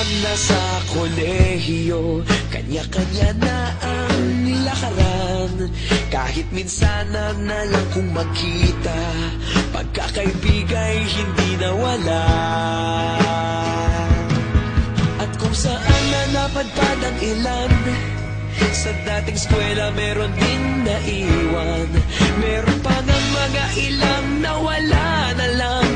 Nagkawatakan na sa kolehiyo Kanya-kanya na ang lakaran Kahit minsan na lang kung magkita Pagkakaibigay hindi nawala. At kung saan na napadpad ang ilan Sa dating eskwela meron din naiwan. Meron pa ng mga ilang nawala na lang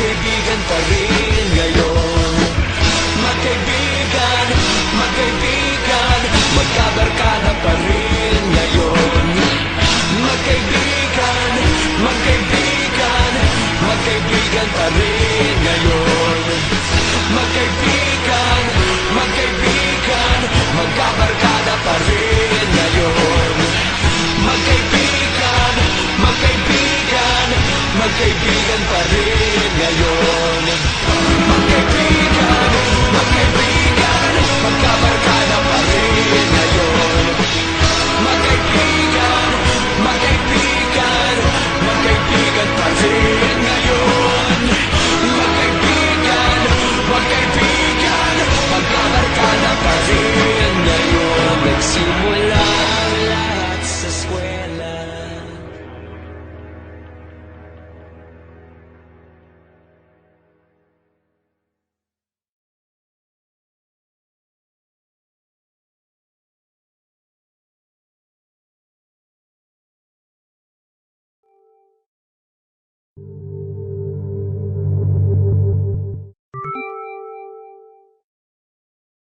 Give magkaibigan pa rin ngayon. Magkaibigan